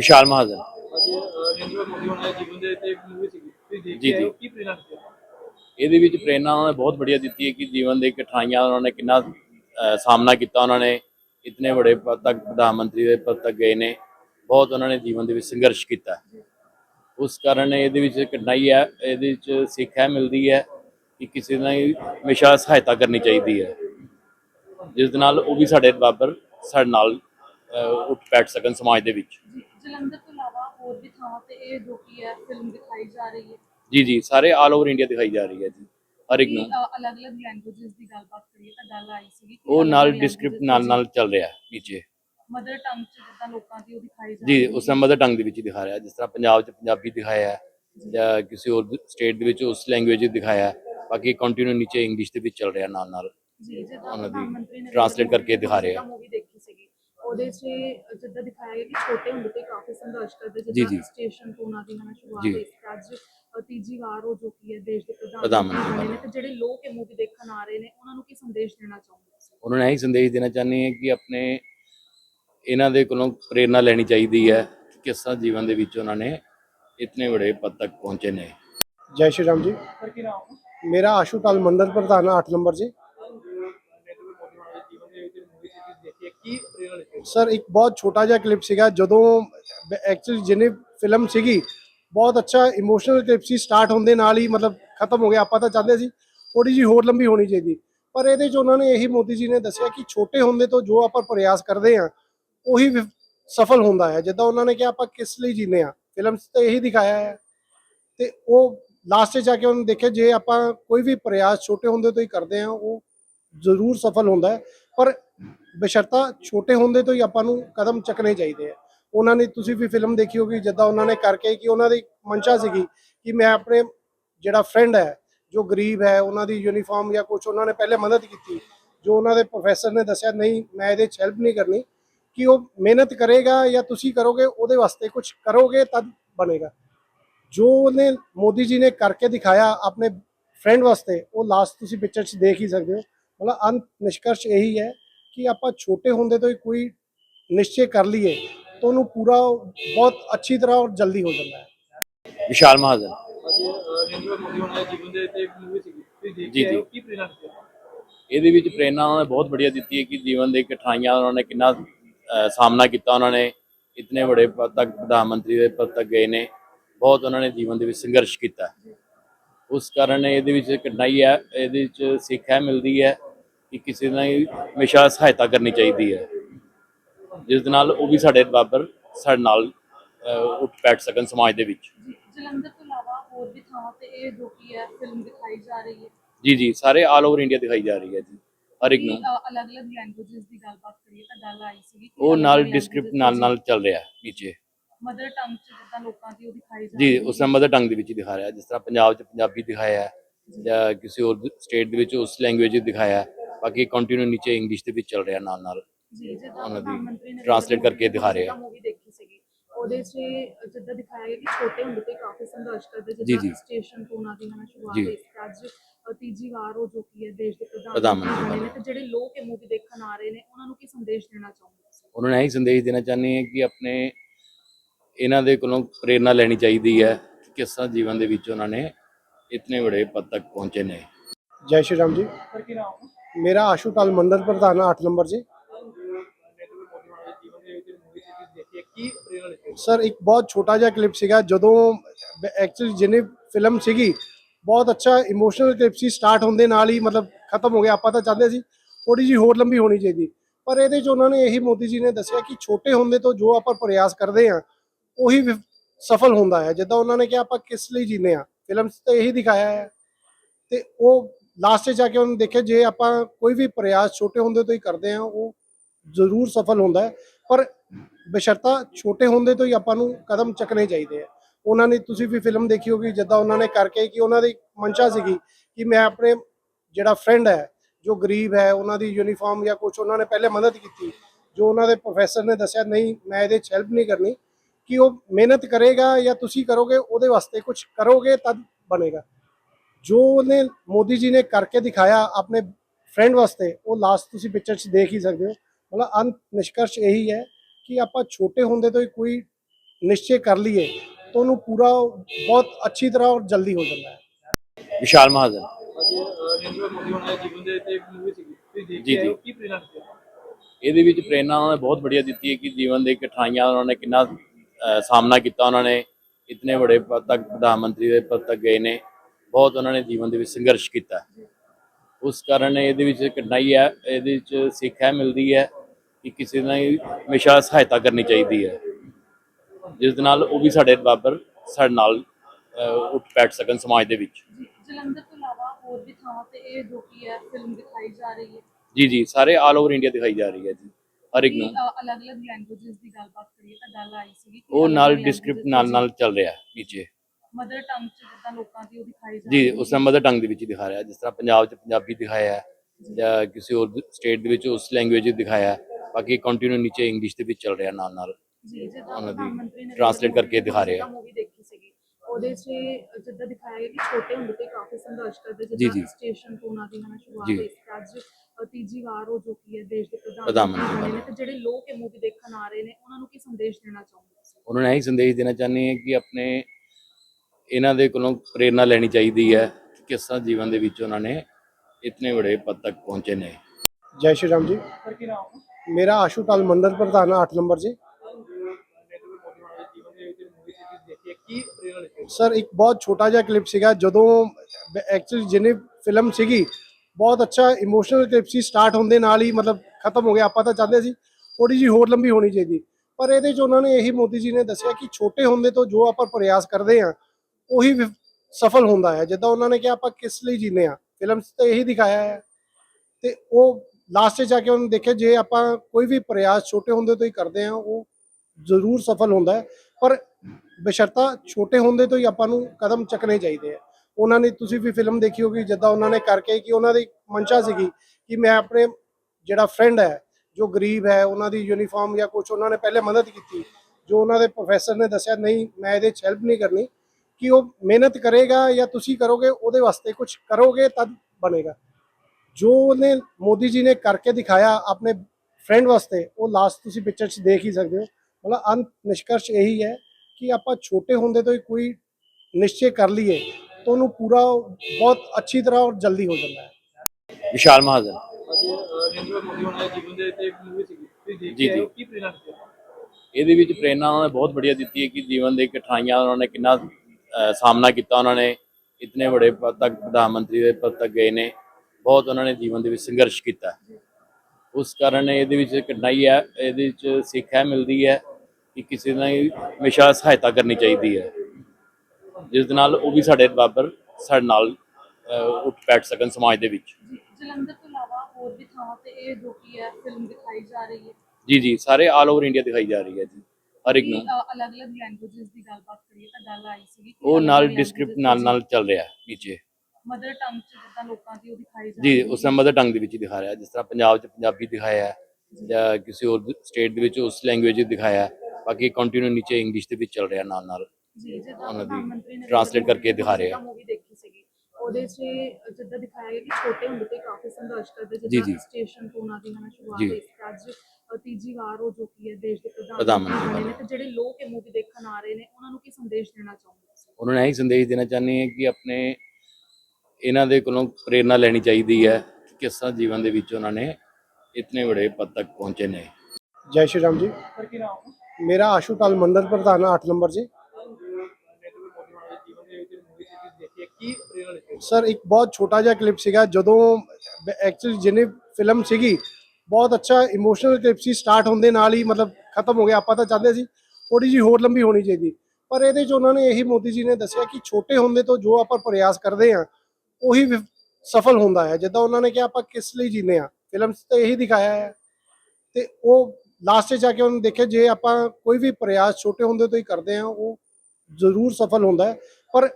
ਵਿਸ਼ਾਲ ਮਹਾਜਨ। ਜੀ, ਜੀ। ਇਹਦੇ ਵਿੱਚ ਪ੍ਰੇਰਣਾ ਉਹਨਾਂ ਨੇ ਬਹੁਤ ਵਧੀਆ ਦਿੱਤੀ ਹੈ ਕਿ ਜੀਵਨ ਦੇ ਕਠਿਨਾਈਆਂ ਉਹਨਾਂ ਨੇ ਕਿੰਨਾ ਸਾਹਮਣਾ ਕੀਤਾ ਉਹਨਾਂ ਨੇ। ਇਤਨੇ ਵੱਡੇ ਪਦ ਤੱਕ ਪ੍ਰਧਾਨ ਮੰਤਰੀ ਦੇ ਪਦ ਤੱਕ ਗਏ ਨੇ। ਬਹੁਤ ਉਹਨਾਂ ਨੇ ਜੀਵਨ ਦੇ ਵਿੱਚ ਸੰਘਰਸ਼ ਕੀਤਾ। ਉਸ ਕਾਰਨ ਇਹਦੇ ਵਿੱਚ ਕਠਿਨਾਈ ਹੈ ਇਹਦੇ ਵਿੱਚ ਸਿੱਖ ਹੈ ਮਿਲਦੀ ਹੈ ਕਿ ਕਿਸੇ ਨਾਲ ਹਮੇਸ਼ਾ ਸਹਾਇਤਾ ਕਰਨੀ ਚਾਹੀਦੀ ਹੈ। ਜਿਸ ਦੇ ਨਾਲ ਉਹ ਵੀ ਸਾਡੇ ਬਰਾਬਰ ਸਾਡੇ ਨਾਲ ਉੱਠ ਬੈਠ ਸਕਣ ਸਮਾਜ ਦੇ ਵਿੱਚ। ਜਲੰਧਰ ਤੋਂ ਇਲਾਵਾ ਹੋਰ ਵੀ ਥਾਵਾਂ ਤੇ ਇਹ ਜੋ ਕੀ ਹੈ ਫਿਲਮ ਦਿਖਾਈ ਜਾ ਰਹੀ ਹੈ। ਜੀ ਜੀ ਸਾਰੇ ਆਲ ਓਵਰ ਇੰਡੀਆ ਦਿਖਾਈ ਜਾ ਰਹੀ ਹੈ ਜੀ ਹਰ ਇੱਕ ਨੂੰ। ਅਲੱਗ-ਅਲੱਗ ਲੈਂਗੁਏਜਸ ਦੀ ਗੱਲਬਾਤ ਕਰੀਏ ਤਾਂ ਗੱਲ ਆਈ ਕਿ ਉਹ ਨਾਲ ਡਿਸਕ੍ਰਿਪਟ ਨਾਲ ਨਾਲ ਚੱਲ ਰਿਹਾ ਨੀਚੇ। ਮਦਰ ਟੰਗ ਚ ਜਿੱਦਾਂ ਲੋਕਾਂ ਦੀ ਉਹ ਦਿਖਾਈ ਜਾ ਜੀ ਉਸ ਮਦਰ ਟੰਗ ਦੇ ਵਿੱਚ ਹੀ ਦਿਖਾ ਰਿਹਾ ਜਿਸ ਤਰ੍ਹਾਂ ਪੰਜਾਬ 'ਚ ਪੰਜਾਬੀ ਦਿਖਾਇਆ ਹੈ ਜਾਂ। ਕਿਸੇ ਹੋਰ ਸਟੇਟ ਦੇ ਵਿੱਚ ਉਸ ਲੈਂਗੁਏਜ ਦਿਖਾਇਆ ਹੈ। ਬਾਕੀ ਕੰਟੀਨਿਊ ਨੀਚੇ ਇੰਗਲਿਸ਼ ਦੇ ਵਿੱਚ ਚੱਲ ਰਿਹਾ ਨਾਲ ਨਾਲ ਜੀ ਜਿੱਦਾਂ ਪ੍ਰਧਾਨ ਮੰਤਰੀ ਨੇ translate ਕਰਕੇ ਦਿਖਾ ਰਹੇ। ਉਹਦੇ 'ਚ ਜਿੱਦਾਂ ਦਿਖਾਇਆ ਗਿਆ ਕਿ ਛੋਟੇ ਹੁੰਦੇ ਤੋਂ ਹੀ ਕਾਫੀ ਸੰਘਰਸ਼ ਕਰਦੇ ਜੀ, ਜਿੱਦਾਂ ਜੀ। ਸਟੇਸ਼ਨ ਤੋਂ ਉਹਨਾਂ ਦੀ ਹਨਾ ਸ਼ੁਰੂਆਤ ਜੀ। ਹੋਈ ਸੀ ਅੱਜ ਅ, ਤੀਜੀ ਵਾਰ ਉਹ ਜੋ ਕੀ ਹੈ ਦੇਸ਼ ਦੇ ਪ੍ਰਧਾਨ ਮੰਤਰੀ ਬਣੇ। ਨੇ ਤੇ ਜਿਹੜੇ ਲੋਕ ਇਹ ਮੂਵੀ ਦੇਖਣ ਆ ਰਹੇ ਨੇ ਉਹਨਾਂ ਨੂੰ ਕੀ ਸੰਦੇਸ਼ ਦੇਣਾ ਚਾਹੁੰਦੇ ਤੁਸੀਂ ਉਹਨਾਂ ਨੇ ਇਹੀ ਸੰਦੇਸ਼ ਦੇਣਾ ਚਾਹੁੰਦੇ ਹਾਂ ਕਿ ਆਪਣੇ ਇਹਨਾਂ ਦੇ ਕੋਲੋਂ ਪ੍ਰੇਰਣਾ ਲੈਣੀ ਚਾਹੀਦੀ ਹੈ ਕਿ ਕਿਸ ਤਰ੍ਹਾਂ ਜੀਵਨ ਦੇ ਵਿੱਚ ਉਹਨਾਂ ਨੇ ਇਤਨੇ ਵੱਡੇ ਪਦ ਤੱਕ ਪਹੁੰਚੇ ਨੇ ਜੈ ਸ਼੍ਰੀ ਰਾਮ ਜੀ ਸਰ ਕੀ ਨਾਮ ਹੈ ਮੇਰਾ ਆਸ਼ੂ ਟਾਲ ਮੰਡਲ ਪ੍ਰਧਾਨ 8 ਨੰਬਰ ਜੀ ਨਰਿੰਦਰ ਮੋਦੀ ਹੋਣਾ ਦੇ ਜੀਵਨ ਦੇ ਤੇ ਮੂਵੀ ਸੀ ਤੁਸੀਂ ਦੇਖ ਕੀ ਪ੍ਰੇਰਣਾ ਦਿੱਤੀ ਸਰ, ਇੱਕ ਬਹੁਤ ਛੋਟਾ ਜਿਹਾ ਕਲਿੱਪ ਸੀਗਾ, ਜਦੋਂ ਐਕਚੁਅਲੀ ਜਿਹਨੇ ਫਿਲਮ ਸੀਗੀ, ਬਹੁਤ ਅੱਛਾ ਇਮੋਸ਼ਨਲ ਕਲਿੱਪ ਸੀ ਸਟਾਰਟ ਹੁੰਦੇ ਨਾਲ ਹੀ ਮਤਲਬ ਖਤਮ ਹੋ ਗਿਆ। ਆਪਾਂ ਤਾਂ ਚਾਹੁੰਦੇ ਸੀ ਥੋੜੀ ਜੀ ਹੋਰ ਲੰਬੀ ਹੋਣੀ ਚਾਹੀਦੀ। ਪਰ ਇਹਦੇ 'ਚ ਉਹਨਾਂ ਨੇ ਇਹੀ ਮੋਦੀ ਜੀ ਨੇ ਦੱਸਿਆ ਕਿ ਛੋਟੇ ਹੁੰਦੇ ਤੋਂ ਜੋ ਆਪਾਂ ਪ੍ਰਯਾਸ ਕਰਦੇ ਹਾਂ, ਉਹੀ ਸਫਲ ਹੁੰਦਾ ਹੈ। ਜਿੱਦਾਂ ਉਹਨਾਂ ਨੇ ਕਿਹਾ, ਆਪਾਂ ਕਿਸ ਲਈ ਜੀਨੇ ਆ ਫਿਲਮਸ 'ਚ ਤਾਂ ਇਹੀ ਦਿਖਾਇਆ ਹੈ। ਤੇ ਉਹ ਲਾਸਟ 'ਚ ਜਾ ਕੇ ਉਹਨੇ ਦੇਖਿਆ, ਜੇ ਆਪਾਂ ਕੋਈ ਵੀ ਪ੍ਰਯਾਸ ਛੋਟੇ ਹੁੰਦੇ ਤੋਂ ਹੀ ਕਰਦੇ ਹਾਂ, ਉਹ ਜ਼ਰੂਰ ਸਫਲ ਹੁੰਦਾ ਹੈ। ਪਰ ਬਸ਼ਰਤਾ ਛੋਟੇ ਹੁੰਦੇ ਤੋਂ ਹੀ ਆਪਾਂ ਨੂੰ ਕਦਮ ਚੱਕਣੇ ਚਾਹੀਦੇ ਆ। ਉਹਨਾਂ ਨੇ, ਤੁਸੀਂ ਵੀ ਫਿਲਮ ਦੇਖੀ ਹੋਗੀ ਜਿੱਦਾਂ ਉਹਨਾਂ ਨੇ ਕਰਕੇ ਕਿ ਉਹਨਾਂ ਦੀ ਮਨਸ਼ਾ ਸੀਗੀ ਕਿ ਮੈਂ ਆਪਣੇ ਜਿਹੜਾ ਫਰੈਂਡ ਹੈ, ਜੋ ਗਰੀਬ ਹੈ, ਉਹਨਾਂ ਦੀ ਯੂਨੀਫਾਰਮ ਜਾਂ ਕੁਝ ਉਹਨਾਂ ਨੇ ਪਹਿਲੇ ਮਦਦ ਕੀਤੀ, ਜੋ ਉਹਨਾਂ ਦੇ ਪ੍ਰੋਫੈਸਰ ਨੇ ਦੱਸਿਆ, ਨਹੀਂ, ਮੈਂ ਇਹਦੇ 'ਚ ਹੈਲਪ ਨਹੀਂ ਕਰਨੀ। ਕਿ ਉਹ ਮਿਹਨਤ ਕਰੇਗਾ ਜਾਂ ਤੁਸੀਂ ਕਰੋਗੇ, ਉਹਦੇ ਵਾਸਤੇ ਕੁਝ ਕਰੋਗੇ, ਤਦ ਬਣੇਗਾ। ਜੋ ਉਹਨੇ ਮੋਦੀ ਜੀ ਨੇ ਕਰਕੇ ਦਿਖਾਇਆ ਆਪਣੇ ਫਰੈਂਡ ਵਾਸਤੇ, ਉਹ ਲਾਸਟ ਤੁਸੀਂ ਪਿਕਚਰ 'ਚ ਦੇਖ ਹੀ ਸਕਦੇ ਹੋ। ਮਤਲਬ ਅੰਤ ਨਿਸ਼ਕਰਸ਼ ਇਹੀ ਹੈ ਕਿ ਆਪਾਂ ਛੋਟੇ ਹੁੰਦੇ ਤੋਂ ਹੀ ਕੋਈ ਨਿਸ਼ਚੈ ਕਰ ਲਈਏ ਤਾਂ ਉਹਨੂੰ ਪੂਰਾ ਬਹੁਤ ਅੱਛੀ ਤਰ੍ਹਾਂ ਔਰ ਜਲਦੀ ਹੋ ਜਾਂਦਾ ਹੈ। ਵਿਸ਼ਾਲ ਮਹਾਜਨ। ਜੀ, ਜੀ। ਇਹਦੇ ਵਿੱਚ ਪ੍ਰੇਰਣਾ ਉਹਨਾਂ ਨੇ ਬਹੁਤ ਵਧੀਆ ਦਿੱਤੀ ਹੈ ਕਿ ਜੀਵਨ ਦੇ ਕਠਿਨਾਈਆਂ ਉਹਨਾਂ ਨੇ ਕਿੰਨਾ ਸਾਹਮਣਾ ਕੀਤਾ ਉਹਨਾਂ ਨੇ। ਇਤਨੇ ਵੱਡੇ ਪਦ ਤੱਕ ਪ੍ਰਧਾਨ ਮੰਤਰੀ ਦੇ ਪਦ ਤੱਕ ਗਏ ਨੇ। ਬਹੁਤ ਉਹਨਾਂ ਨੇ ਜੀਵਨ ਦੇ ਵਿੱਚ ਸੰਘਰਸ਼ ਕੀਤਾ। ਉਸ ਕਾਰਨ ਇਹਦੇ ਵਿੱਚ ਕਠਿਨਾਈ ਹੈ ਇਹਦੇ ਵਿੱਚ ਸਿੱਖਿਆ ਮਿਲਦੀ ਹੈ। ਕਿ ਕਿਸੇ ਨਾਲ ਹਮੇਸ਼ਾ ਸਹਾਇਤਾ ਕਰਨੀ ਚਾਹੀਦੀ ਹੈ। ਜਿਸ ਦੇ ਨਾਲ ਉਹ ਵੀ ਸਾਡੇ ਬਰਾਬਰ ਸਾਡੇ ਨਾਲ ਉੱਠ ਬੈਠ ਸਕਣ ਸਮਾਜ ਦੇ ਵਿੱਚ। ਜਲੰਧਰ ਤੋਂ ਇਲਾਵਾ ਹੋਰ ਵੀ ਥਾਵਾਂ ਤੇ ਇਹ ਜੋ ਕੀ ਹੈ ਫਿਲਮ ਦਿਖਾਈ ਜਾ ਰਹੀ ਹੈ। ਜੀ ਜੀ ਸਾਰੇ ਆਲ ਓਵਰ ਇੰਡੀਆ ਦਿਖਾਈ ਜਾ ਰਹੀ ਹੈ ਜੀ ਹਰ ਇੱਕ ਨੂੰ। ਅਲੱਗ-ਅਲੱਗ ਲੈਂਗੁਏਜਸ ਦੀ ਗੱਲਬਾਤ ਕਰੀਏ ਤਾਂ ਗੱਲ ਆਈ ਕਿ ਉਹ ਨਾਲ ਡਿਸਕ੍ਰਿਪਟ ਨਾਲ ਨਾਲ ਚੱਲ ਰਿਹਾ ਨੀਚੇ। ਮਦਰ ਟੰਗ ਚ ਜਿੱਦਾਂ ਲੋਕਾਂ ਦੀ ਉਹ ਦਿਖਾਈ ਜਾ ਉਸ ਮਦਰ ਟੰਗ ਦੇ ਵਿੱਚ ਹੀ ਦਿਖਾ ਰਿਹਾ ਜਿਸ ਤਰ੍ਹਾਂ ਪੰਜਾਬ 'ਚ ਪੰਜਾਬੀ ਦਿਖਾਇਆ ਜਾਂ ਕਿਸੇ ਹੋਰ ਸਟੇਟ ਦੇ ਵਿੱਚ ਉਸ ਲੈਂਗੁਏਜ ਦਿਖਾਇਆ। ਬਾਕੀ ਕੰਟੀਨਿਊ ਨੀਚੇ ਇੰਗਲਿਸ਼ ਦੇ ਵਿੱਚ ਚੱਲ ਰਿਹਾ ਨਾਲ ਨਾਲ ਜੀ ਉਹਨਾਂ ਦੀ translate ਕਰਕੇ ਦਿਖਾ ਰਹੇ ਆ। ਮੂਵੀ ਦੇਖੀ ਸੀਗੀ ਉਹਦੇ 'ਚ ਜਿੱਦਾਂ ਦਿਖਾਇਆ ਗਿਆ ਕਿ ਛੋਟੇ ਹੁੰਦੇ ਤੋਂ ਹੀ ਕਾਫੀ ਸੰਘਰਸ਼ ਕਰਦੇ ਜਿੱਦਾਂ। ਸਟੇਸ਼ਨ ਤੋਂ ਉਹਨਾਂ ਦੀ ਹਨਾ ਸ਼ੁਰੂਆਤ ਜੀ। ਹੋਈ ਅੱਜ ਤੀਜੀ ਵਾਰ ਉਹ ਜੋ ਕੀ ਹੈ ਦੇਸ਼ ਦੇ ਪ੍ਰਧਾਨ ਮੰਤਰੀ ਨੇ। ਤੇ ਜਿਹੜੇ ਲੋਕ ਇਹ ਮੂਵੀ ਦੇਖਣ ਆ ਰਹੇ ਨੇ ਉਹਨਾਂ ਨੂੰ ਕੀ ਸੰਦੇਸ਼ ਦੇਣਾ ਚਾਹੁੰਦੇ ਉਹਨਾਂ ਨੇ ਇਹੀ ਸੰਦੇਸ਼ ਦੇਣਾ ਚਾਹੁੰਦੇ ਹਾਂ ਕਿ ਆਪਣੇ ਇਹਨਾਂ ਦੇ ਕੋਲੋਂ ਪ੍ਰੇਰਣਾ ਲੈਣੀ ਚਾਹੀਦੀ ਹੈ ਕਿ ਕਿਸ ਤਰ੍ਹਾਂ ਜੀਵਨ ਦੇ ਵਿੱਚ ਉਹਨਾਂ ਨੇ ਇਤਨੇ ਵੱਡੇ ਪਦ ਤੱਕ ਪਹੁੰਚੇ ਨੇ ਜੈ ਸ਼੍ਰੀ ਰਾਮ ਜੀ ਕੀ ਨਾਮ ਹੈ ਮੇਰਾ ਆਸ਼ੂ ਟਾਲ ਮੰਡਲ ਪ੍ਰਧਾਨ 8 ਸੀ ਸਰ, ਇੱਕ ਬਹੁਤ ਛੋਟਾ ਜਿਹਾ ਕਲਿੱਪ ਸੀਗਾ, ਜਦੋਂ ਐਕਚੁਅਲੀ ਜਿਹਨੇ ਫਿਲਮ ਸੀਗੀ, ਬਹੁਤ ਅੱਛਾ ਇਮੋਸ਼ਨਲ ਕਲਿੱਪ ਸੀ ਸਟਾਰਟ ਹੁੰਦੇ ਨਾਲ ਹੀ ਮਤਲਬ ਖਤਮ ਹੋ ਗਿਆ। ਆਪਾਂ ਤਾਂ ਚਾਹੁੰਦੇ ਸੀ ਥੋੜੀ ਜੀ ਹੋਰ ਲੰਬੀ ਹੋਣੀ ਚਾਹੀਦੀ। ਪਰ ਇਹਦੇ 'ਚ ਉਹਨਾਂ ਨੇ ਇਹੀ ਮੋਦੀ ਜੀ ਨੇ ਦੱਸਿਆ ਕਿ ਛੋਟੇ ਹੁੰਦੇ ਤੋਂ ਜੋ ਆਪਾਂ ਪ੍ਰਯਾਸ ਕਰਦੇ ਹਾਂ, ਉਹੀ ਸਫਲ ਹੁੰਦਾ ਹੈ। ਜਿੱਦਾਂ ਉਹਨਾਂ ਨੇ ਕਿਹਾ, ਆਪਾਂ ਕਿਸ ਲਈ ਜੀਨੇ ਆ ਫਿਲਮ ਤੇ ਇਹੀ ਦਿਖਾਇਆ ਹੈ। ਤੇ ਉਹ ਲਾਸਟ 'ਚ ਜਾ ਕੇ ਉਹਨੇ ਦੇਖਿਆ, ਜੇ ਆਪਾਂ ਕੋਈ ਵੀ ਪ੍ਰਯਾਸ ਛੋਟੇ ਹੁੰਦੇ ਤੋਂ ਹੀ ਕਰਦੇ ਹਾਂ, ਉਹ ਜ਼ਰੂਰ ਸਫਲ ਹੁੰਦਾ ਹੈ। ਪਰ ਬਸ਼ਰਤਾ ਛੋਟੇ ਹੁੰਦੇ ਤੋਂ ਹੀ ਆਪਾਂ ਨੂੰ ਕਦਮ ਚੱਕਣੇ ਚਾਹੀਦੇ ਆ ਉਹਨਾਂ ਨੇ, ਤੁਸੀਂ ਵੀ ਫਿਲਮ ਦੇਖੀ ਹੋਗੀ ਜਿੱਦਾਂ ਉਹਨਾਂ ਨੇ ਕਰਕੇ ਕਿ ਉਹਨਾਂ ਦੀ ਮਨਸ਼ਾ ਸੀਗੀ ਕਿ ਮੈਂ ਆਪਣੇ ਜਿਹੜਾ ਫਰੈਂਡ ਹੈ, ਜੋ ਗਰੀਬ ਹੈ, ਉਹਨਾਂ ਦੀ ਯੂਨੀਫਾਰਮ ਜਾਂ ਕੁਝ ਉਹਨਾਂ ਨੇ ਪਹਿਲੇ ਮਦਦ ਕੀਤੀ, ਜੋ ਉਹਨਾਂ ਦੇ ਪ੍ਰੋਫੈਸਰ ਨੇ ਦੱਸਿਆ, ਨਹੀਂ, ਮੈਂ ਇਹਦੇ 'ਚ ਹੈਲਪ ਨਹੀਂ ਕਰਨੀ। ਕਿ ਉਹ ਮਿਹਨਤ ਕਰੇਗਾ ਜਾਂ ਤੁਸੀਂ ਕਰੋਗੇ, ਉਹਦੇ ਵਾਸਤੇ ਕੁਝ ਕਰੋਗੇ, ਤਦ ਬਣੇਗਾ। ਜੋ ਉਹਨੇ ਮੋਦੀ ਜੀ ਨੇ ਕਰਕੇ ਦਿਖਾਇਆ ਆਪਣੇ ਫਰੈਂਡ ਵਾਸਤੇ ਉਹ ਲਾਸਟ ਤੁਸੀਂ ਪਿਕਚਰ 'ਚ ਦੇਖ ਹੀ ਸਕਦੇ ਹੋ। ਮਤਲਬ ਅੰਤ ਨਿਸ਼ਕਰਸ਼ ਇਹੀ ਹੈ ਕਿ ਆਪਾਂ ਛੋਟੇ ਹੁੰਦੇ ਤੋਂ ਹੀ ਕੋਈ ਨਿਸ਼ਚੈ ਕਰ ਲਈਏ ਤਾਂ ਉਹਨੂੰ ਪੂਰਾ ਬਹੁਤ ਅੱਛੀ ਤਰ੍ਹਾਂ ਔਰ ਜਲਦੀ ਹੋ ਜਾਂਦਾ ਹੈ। ਵਿਸ਼ਾਲ ਮਹਾਜਨ। ਇਹਦੇ ਵਿੱਚ ਪ੍ਰੇਰਣਾ ਉਹਨਾਂ ਨੇ ਬਹੁਤ ਵਧੀਆ ਦਿੱਤੀ ਹੈ ਕਿ ਜੀਵਨ ਦੇ ਕਠਿਨਾਈਆਂ ਉਹਨਾਂ ਨੇ ਕਿੰਨਾ ਸਾਹਮਣਾ ਕੀਤਾ ਉਹਨਾਂ ਨੇ। ਇਤਨੇ ਵੱਡੇ ਪਦ ਤੱਕ ਪ੍ਰਧਾਨ ਮੰਤਰੀ ਦੇ ਪਦ ਤੱਕ ਗਏ ਨੇ। ਬਹੁਤ ਉਹਨਾਂ ਨੇ ਜੀਵਨ ਦੇ ਵਿੱਚ ਸੰਘਰਸ਼ ਕੀਤਾ। ਉਸ ਕਾਰਨ ਇਹਦੇ ਵਿੱਚ ਕਠਿਨਾਈ ਹੈ ਇਹਦੇ ਵਿੱਚ ਸਿੱਖ ਹੈ ਮਿਲਦੀ ਹੈ ਕਿ ਕਿਸੇ ਨਾਲ ਹਮੇਸ਼ਾ ਸਹਾਇਤਾ ਕਰਨੀ ਚਾਹੀਦੀ ਹੈ। ਜਿਸ ਦੇ ਨਾਲ ਉਹ ਵੀ ਸਾਡੇ ਬਰਾਬਰ ਸਾਡੇ ਨਾਲ ਉੱਠ ਬੈਠ ਸਕਣ ਸਮਾਜ ਦੇ ਵਿੱਚ। ਜਲੰਧਰ ਤੋਂ ਇਲਾਵਾ ਹੋਰ ਵੀ ਥਾਵਾਂ ਤੇ ਇਹ ਜੋ ਕੀ ਹੈ ਫਿਲਮ ਦਿਖਾਈ ਜਾ ਰਹੀ ਹੈ। ਜੀ ਜੀ ਸਾਰੇ ਆਲ ਓਵਰ ਇੰਡੀਆ ਦਿਖਾਈ ਜਾ ਰਹੀ ਹੈ ਜੀ ਹਰ ਇੱਕ ਨੂੰ। ਅਲੱਗ-ਅਲੱਗ ਲੈਂਗੁਏਜਸ ਦੀ ਗੱਲਬਾਤ ਕਰੀਏ ਤਾਂ ਗੱਲ ਆਈ ਸੀ ਉਹ ਨਾਲ ਡਿਸਕ੍ਰਿਪਟ ਨਾਲ ਨਾਲ ਚੱਲ ਰਿਹਾ ਨੀਚੇ। ਮਦਰ ਟੰਗ ਚ ਜਿੱਦਾਂ ਲੋਕਾਂ ਦੀ ਉਹ ਦਿਖਾਈ ਜਾ ਉਸ ਨਾਲ ਮਦਰ ਟੰਗ ਦੇ ਵਿੱਚ ਹੀ ਦਿਖਾ ਰਿਹਾ ਜਿਸ ਤਰ੍ਹਾਂ ਪੰਜਾਬ 'ਚ ਪੰਜਾਬੀ ਦਿਖਾਇਆ ਹੈ ਜਾਂ ਕਿਸੇ ਹੋਰ ਸਟੇਟ ਦੇ ਵਿੱਚ ਉਸ ਲੈਂਗੁਏਜ ਵਿੱਚ ਦਿਖਾਇਆ ਹੈ। ਬਾਕੀ ਕੰਟੀਨਿਊ ਨੀਚੇ ਇੰਗਲਿਸ਼ ਦੇ ਵਿੱਚ ਚੱਲ ਰਿਹਾ ਨਾਲ ਨਾਲ ਜੀ ਉਹਨਾਂ ਦੀ translate ਕਰਕੇ ਦਿਖਾ ਰਹੇ ਆ। ਮੂਵੀ ਦੇਖੀ ਸੀਗੀ ਉਹਦੇ 'ਚ ਜਿੱਦਾਂ ਦਿਖਾਇਆ ਗਿਆ ਕਿ ਛੋਟੇ ਹੁੰਦੇ ਤੋਂ ਕਾਫੀ ਸੰਘਰਸ਼ ਕਰਦੇ ਜਿੱਦਾਂ। ਸਟੇਸ਼ਨ ਤੋਂ ਉਹਨਾਂ ਦੀ ਹਨਾ ਸ਼ੁਰੂਆਤ। ਹੋਈ ਅੱਜ ਤੀਜੀ ਵਾਰ ਉਹ ਜੋ ਕੀ ਹੈ ਦੇਸ਼ ਦੇ ਪ੍ਰਧਾਨ ਮੰਤਰੀ। ਨੇ ਤੇ ਜਿਹੜੇ ਲੋਕ ਇਹ ਮੂਵੀ ਦੇਖਣ ਆ ਰਹੇ ਨੇ ਉਹਨਾਂ ਨੂੰ ਕੀ ਸੰਦੇਸ਼ ਦੇਣਾ ਚਾਹੁੰਦੇ ਤੁਸੀਂ ਉਹਨਾਂ ਨੇ ਇਹੀ ਸੰਦੇਸ਼ ਦੇਣਾ ਚਾਹੁੰਦੇ ਹਾਂ ਕਿ ਆਪਣੇ ਇਹਨਾਂ ਦੇ ਕੋਲੋਂ ਪ੍ਰੇਰਣਾ ਲੈਣੀ ਚਾਹੀਦੀ ਹੈ ਕਿ ਕਿਸ ਤਰ੍ਹਾਂ ਜੀਵਨ ਦੇ ਵਿੱਚ ਉਹਨਾਂ ਨੇ ਇਤਨੇ ਵੱਡੇ ਪਦ ਤੱਕ ਪਹੁੰਚੇ ਨੇ। ਜੈ ਸ਼੍ਰੀ ਰਾਮ ਜੀ। ਮੇਰਾ ਆਸ਼ੂ ਮੰਡਲ ਪ੍ਰਧਾਨ 8 ਨੰਬਰ ਜੀ। ਸਰ, ਇੱਕ ਬਹੁਤ ਛੋਟਾ ਜਿਹਾ ਕਲਿੱਪ ਸੀਗਾ, ਜਦੋਂ ਐਕਚੁਅਲੀ ਜਿਹਨੇ ਫਿਲਮ ਸੀਗੀ, ਬਹੁਤ ਅੱਛਾ ਇਮੋਸ਼ਨਲ ਕਲਿੱਪ ਸੀ ਸਟਾਰਟ ਹੁੰਦੇ ਨਾਲ ਹੀ ਮਤਲਬ ਖਤਮ ਹੋ ਗਿਆ, ਆਪਾਂ ਤਾਂ ਚਾਹੁੰਦੇ ਸੀ ਥੋੜੀ ਜਿਹੀ ਹੋਰ ਲੰਬੀ ਹੋਣੀ ਚਾਹੀਦੀ। ਪਰ ਇਹਦੇ 'ਚ ਉਹਨਾਂ ਨੇ ਇਹੀ ਮੋਦੀ ਜੀ ਨੇ ਦੱਸਿਆ ਕਿ ਛੋਟੇ ਹੁੰਦੇ ਤੋਂ ਜੋ ਆਪਾਂ ਪ੍ਰਯਾਸ ਕਰਦੇ ਹਾਂ ਉਹੀ ਸਫਲ ਹੁੰਦਾ ਹੈ ਜਿੱਦਾਂ ਉਹਨਾਂ ਨੇ ਕਿਹਾ, ਆਪਾਂ ਕਿਸ ਲਈ ਜੀਨੇ ਆ? ਫਿਲਮਸ 'ਚ ਤਾਂ ਇਹੀ ਦਿਖਾਇਆ ਹੈ ਤੇ ਉਹ ਲਾਸਟ 'ਚ ਜਾ ਕੇ ਉਹਨੇ ਦੇਖਿਆ, ਜੇ ਆਪਾਂ ਕੋਈ ਵੀ ਪ੍ਰਯਾਸ ਛੋਟੇ ਹੁੰਦੇ ਤੋਂ ਹੀ ਕਰਦੇ ਹਾਂ ਉਹ ਜ਼ਰੂਰ ਸਫਲ ਹੁੰਦਾ ਹੈ ਪਰ ਬਸ਼ਰਤਾ ਛੋਟੇ ਹੁੰਦੇ ਤੋਂ ਹੀ ਆਪਾਂ ਨੂੰ ਕਦਮ ਚੱਕਣੇ ਚਾਹੀਦੇ ਆ। ਉਹਨਾਂ ਨੇ, ਤੁਸੀਂ ਵੀ ਫਿਲਮ ਦੇਖੀ ਹੋਗੀ ਜਿੱਦਾਂ ਉਹਨਾਂ ਨੇ ਕਰਕੇ ਕਿ ਉਹਨਾਂ ਦੀ ਮਨਸ਼ਾ ਸੀਗੀ ਕਿ ਮੈਂ ਆਪਣੇ ਜਿਹੜਾ ਫਰੈਂਡ ਹੈ, ਜੋ ਗਰੀਬ ਹੈ, ਉਹਨਾਂ ਦੀ ਯੂਨੀਫਾਰਮ ਜਾਂ ਕੁਝ ਉਹਨਾਂ ਨੇ ਪਹਿਲੇ ਮਦਦ ਕੀਤੀ। ਜੋ ਉਹਨਾਂ ਦੇ ਪ੍ਰੋਫੈਸਰ ਨੇ ਦੱਸਿਆ, ਨਹੀਂ, ਮੈਂ ਇਹਦੇ 'ਚ ਹੈਲਪ ਨਹੀਂ ਕਰਨੀ। ਕਿ ਉਹ ਮਿਹਨਤ ਕਰੇਗਾ ਜਾਂ ਤੁਸੀਂ ਕਰੋਗੇ ਉਹਦੇ ਵਾਸਤੇ ਕੁਝ ਕਰੋਗੇ ਤਦ ਬਣੇਗਾ। ਜੋ ਉਹਨੇ ਮੋਦੀ ਜੀ ਨੇ ਕਰਕੇ ਦਿਖਾਇਆ ਆਪਣੇ ਫਰੈਂਡ ਵਾਸਤੇ ਉਹ ਲਾਸਟ ਤੁਸੀਂ ਪਿਕਚਰ 'ਚ ਦੇਖ ਹੀ ਸਕਦੇ ਹੋ। ਮਤਲਬ ਅੰਤ ਨਿਸ਼ਕਰਸ਼ ਇਹੀ ਹੈ ਕਿ ਆਪਾਂ ਛੋਟੇ ਹੁੰਦੇ ਤੋਂ ਹੀ ਕੋਈ ਨਿਸ਼ਚੈ ਕਰ ਲਈਏ ਤਾਂ ਉਹਨੂੰ ਪੂਰਾ ਬਹੁਤ ਅੱਛੀ ਤਰ੍ਹਾਂ ਔਰ ਜਲਦੀ ਹੋ ਜਾਂਦਾ ਹੈ। ਵਿਸ਼ਾਲ ਮਹਾਜਨ। ਜੀ, ਜੀ। ਇਹਦੇ ਵਿੱਚ ਪ੍ਰੇਰਣਾ ਉਹਨਾਂ ਨੇ ਬਹੁਤ ਵਧੀਆ ਦਿੱਤੀ ਹੈ ਕਿ ਜੀਵਨ ਦੇ ਕਠਿਨਾਈਆਂ ਉਹਨਾਂ ਨੇ ਕਿੰਨਾ ਸਾਹਮਣਾ ਕੀਤਾ ਉਹਨਾਂ ਨੇ। ਇਤਨੇ ਵੱਡੇ ਪਦ ਤੱਕ ਪ੍ਰਧਾਨ ਮੰਤਰੀ ਦੇ ਪਦ ਤੱਕ ਗਏ ਨੇ। ਬਹੁਤ ਉਹਨਾਂ ਨੇ ਜੀਵਨ ਦੇ ਵਿੱਚ ਸੰਘਰਸ਼ ਕੀਤਾ। ਉਸ ਕਾਰਨ ਇਹਦੇ ਵਿੱਚ ਕਠਿਨਾਈ ਹੈ। ਇਹਦੇ ਵਿੱਚ ਸਿੱਖ ਹੈ ਮਿਲਦੀ ਹੈ ਕਿ ਕਿਸੇ ਨਾਲ ਹਮੇਸ਼ਾ ਸਹਾਇਤਾ ਕਰਨੀ ਚਾਹੀਦੀ ਹੈ। ਜਿਸ ਦੇ ਨਾਲ ਉਹ ਵੀ ਸਾਡੇ ਬਰਾਬਰ ਸਾਡੇ ਨਾਲ ਉੱਠ ਬੈਠ ਸਕਣ ਸਮਾਜ ਦੇ ਵਿੱਚ। ਜੀ, ਜਲੰਧਰ ਤੋਂ ਇਲਾਵਾ ਹੋਰ ਵੀ ਥਾਵਾਂ ਤੇ ਇਹ ਜੋ ਕੀ ਹੈ ਫਿਲਮ ਦਿਖਾਈ ਜਾ ਰਹੀ ਹੈ। ਜੀ ਜੀ ਸਾਰੇ ਆਲ ਓਵਰ ਇੰਡੀਆ ਦਿਖਾਈ ਜਾ ਰਹੀ ਹੈ ਜੀ। ਹਰ ਇੱਕ ਨੂੰ ਅਲੱਗ-ਅਲੱਗ ਲੈਂਗੁਏਜਸ ਦੀ ਗੱਲਬਾਤ ਕਰੀਏ ਤਾਂ ਗੱਲ ਆਈ ਸੀ ਉਹ ਨਾਲ ਡਿਸਕ੍ਰਿਪਟ ਨਾਲ ਨਾਲ ਚੱਲ ਰਿਹਾ ਨੀਚੇ ਮਦਰ ਟੰਗ ਚ ਜਿੱਦਾਂ ਲੋਕਾਂ ਦੀ ਉਹ ਦਿਖਾਈ ਜਾ ਜੀ ਉਸ ਨਾਲ ਮਦਰ ਟੰਗ ਦੇ ਵਿੱਚ ਹੀ ਦਿਖਾ ਰਿਹਾ ਜਿਸ ਤਰ੍ਹਾਂ ਪੰਜਾਬ 'ਚ ਪੰਜਾਬੀ ਦਿਖਾਇਆ ਹੈ ਜਾਂ ਕਿਸੇ ਹੋਰ ਸਟੇਟ ਦੇ ਵਿੱਚ ਉਸ ਲੈਂਗੁਏਜ ਵਿੱਚ ਦਿਖਾਇਆ ਹੈ। ਬਾਕੀ ਕੰਟੀਨਿਊ ਨੀਚੇ ਇੰਗਲਿਸ਼ ਦੇ ਵਿੱਚ ਚੱਲ ਰਿਹਾ ਨਾਲ ਨਾਲ ਜੀ ਉਹਨਾਂ ਦੀ translate ਕਰਕੇ ਦਿਖਾ ਰਹੇ ਆ। ਮੂਵੀ ਦੇਖੀ ਸੀਗੀ ਉਹਦੇ 'ਚ ਜਿੱਦਾਂ ਦਿਖਾਇਆ ਗਿਆ ਕਿ ਛੋਟੇ ਹੁੰਦੇ ਤੋਂ ਕਾਫੀ ਸੰਘਰਸ਼ ਕਰਦੇ ਜਿੱਦਾਂ। ਸਟੇਸ਼ਨ ਤੋਂ ਉਹਨਾਂ ਦੀ ਹਨਾ ਸ਼ੁਰੂਆਤ। ਹੋਈ ਅੱਜ ਤੀਜੀ ਵਾਰ ਉਹ ਜੋ ਕੀ ਹੈ ਦੇਸ਼ ਦੇ ਪ੍ਰਧਾਨ ਮੰਤਰੀ ਬਣੇ ਨੇ। ਤੇ ਜਿਹੜੇ ਲੋਕ ਇਹ ਮੂਵੀ ਦੇਖਣ ਆ ਰਹੇ ਨੇ ਉਹਨਾਂ ਨੂੰ ਕੀ ਸੰਦੇਸ਼ ਦੇਣਾ ਚਾਹੁੰਦੇ ਤੁਸੀਂ? ਉਹਨਾਂ ਨੇ ਇਹੀ ਸੰਦੇਸ਼ ਦੇਣਾ ਚਾਹੁੰਦੇ ਹਾਂ ਕਿ ਆਪਣੇ ਇਹਨਾਂ ਦੇ ਕੋਲੋਂ ਪ੍ਰੇਰਣਾ ਲੈਣੀ ਚਾਹੀਦੀ ਹੈ ਕਿ ਕਿਸ ਤਰ੍ਹਾਂ ਜੀਵਨ ਦੇ ਵਿੱਚ ਉਹਨਾਂ ਨੇ ਇਤਨੇ ਵੱਡੇ ਪਦ ਤੱਕ ਪਹੁੰਚੇ ਨੇ। ਜੈ ਸ਼੍ਰੀ ਰਾਮ ਜੀ। ਮੇਰਾ ਆਸ਼ੂ ਟਾਲ ਮੰਡਲ ਪ੍ਰਧਾਨ 8 ਨੰਬਰ ਜੀ। ਸਰ ਇੱਕ ਬਹੁਤ ਛੋਟਾ ਜਿਹਾ ਕਲਿੱਪ ਸੀਗਾ ਜਦੋਂ ਐਕਚੁਅਲੀ ਜਿਹਨੇ ਫਿਲਮ ਸੀਗੀ ਬਹੁਤ ਅੱਛਾ ਇਮੋਸ਼ਨਲ ਕਲਿੱਪ ਸੀ ਸਟਾਰਟ ਹੁੰਦੇ ਨਾਲ ਹੀ ਮਤਲਬ ਖਤਮ ਹੋ ਗਿਆ, ਆਪਾਂ ਤਾਂ ਚਾਹੁੰਦੇ ਸੀ ਥੋੜੀ ਜਿਹੀ ਹੋਰ ਲੰਬੀ ਹੋਣੀ ਚਾਹੀਦੀ। ਪਰ ਇਹਦੇ 'ਚ ਉਹਨਾਂ ਨੇ ਇਹੀ ਮੋਦੀ ਜੀ ਨੇ ਦੱਸਿਆ ਕਿ ਛੋਟੇ ਹੁੰਦੇ ਤੋਂ ਜੋ ਆਪਾਂ ਪ੍ਰਯਾਸ ਕਰਦੇ ਹਾਂ, ਉਹੀ ਵਿ- ਸਫਲ ਹੁੰਦਾ ਹੈ। ਜਿੱਦਾਂ ਉਹਨਾਂ ਨੇ ਕਿਹਾ, ਆਪਾਂ ਕਿਸ ਲਈ ਜੀਨੇ ਆ ਫਿਲਮ 'ਚ ਤਾਂ ਇਹੀ ਦਿਖਾਇਆ ਹੈ। ਤੇ ਉਹ ਲਾਸਟ 'ਚ ਜਾ ਕੇ ਉਹਨੇ ਦੇਖਿਆ, ਜੇ ਆਪਾਂ ਕੋਈ ਵੀ ਪ੍ਰਯਾਸ ਛੋਟੇ ਹੁੰਦੇ ਤੋਂ ਹੀ ਕਰਦੇ ਹਾਂ, ਉਹ ਜ਼ਰੂਰ ਸਫਲ ਹੁੰਦਾ ਹੈ। ਪਰ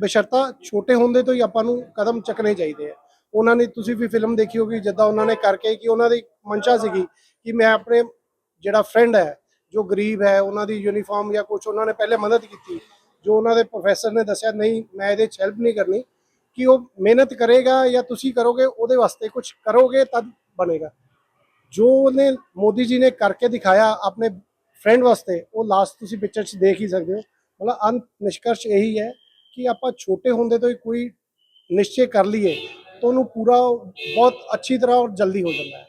ਬਸ਼ਰਤਾ ਛੋਟੇ ਹੁੰਦੇ ਤੋਂ ਹੀ ਆਪਾਂ ਨੂੰ ਕਦਮ ਚੱਕਣੇ ਚਾਹੀਦੇ ਆ ਉਹਨਾਂ ਨੇ ਤੁਸੀਂ ਵੀ ਫਿਲਮ ਦੇਖੀ ਹੋਗੀ ਜਿੱਦਾਂ ਉਹਨਾਂ ਨੇ ਕਰਕੇ ਕਿ ਉਹਨਾਂ ਦੀ ਮਨਸ਼ਾ ਸੀਗੀ ਕਿ ਮੈਂ ਆਪਣੇ ਜਿਹੜਾ ਫਰੈਂਡ ਹੈ, ਜੋ ਗਰੀਬ ਹੈ, ਉਹਨਾਂ ਦੀ ਯੂਨੀਫਾਰਮ ਜਾਂ ਕੁਝ ਉਹਨਾਂ ਨੇ ਪਹਿਲੇ ਮਦਦ ਕੀਤੀ, ਜੋ ਉਹਨਾਂ ਦੇ ਪ੍ਰੋਫੈਸਰ ਨੇ ਦੱਸਿਆ, ਨਹੀਂ, ਮੈਂ ਇਹਦੇ ਚ ਹੈਲਪ ਨਹੀਂ ਕਰਨੀ, ਕਿ ਉਹ ਮਿਹਨਤ ਕਰੇਗਾ ਜਾਂ ਤੁਸੀਂ ਕਰੋਗੇ, ਉਹਦੇ ਵਾਸਤੇ ਕੁਝ ਕਰੋਗੇ ਤਦ ਬਣੇਗਾ। ਜੋ ਉਹਨੇ ਮੋਦੀ ਜੀ ਨੇ ਕਰਕੇ ਦਿਖਾਇਆ ਆਪਣੇ ਫਰੈਂਡ ਵਾਸਤੇ, ਉਹ ਲਾਸਟ ਤੁਸੀਂ ਪਿਕਚਰ 'ਚ ਦੇਖ ਹੀ ਸਕਦੇ ਹੋ। ਮਤਲਬ ਅੰਤ ਨਿਸ਼ਕਰਸ਼ ਇਹੀ ਹੈ ਕਿ ਆਪਾਂ ਛੋਟੇ ਹੁੰਦੇ ਤੋਂ ਹੀ ਕੋਈ ਨਿਸ਼ਚੇ ਕਰ ਲਈਏ। तो ਉਹਨੂੰ ਪੂਰਾ ਬਹੁਤ ਅੱਛੀ ਤਰ੍ਹਾਂ ਔਰ ਜਲਦੀ ਹੋ ਜਾਂਦਾ ਹੈ।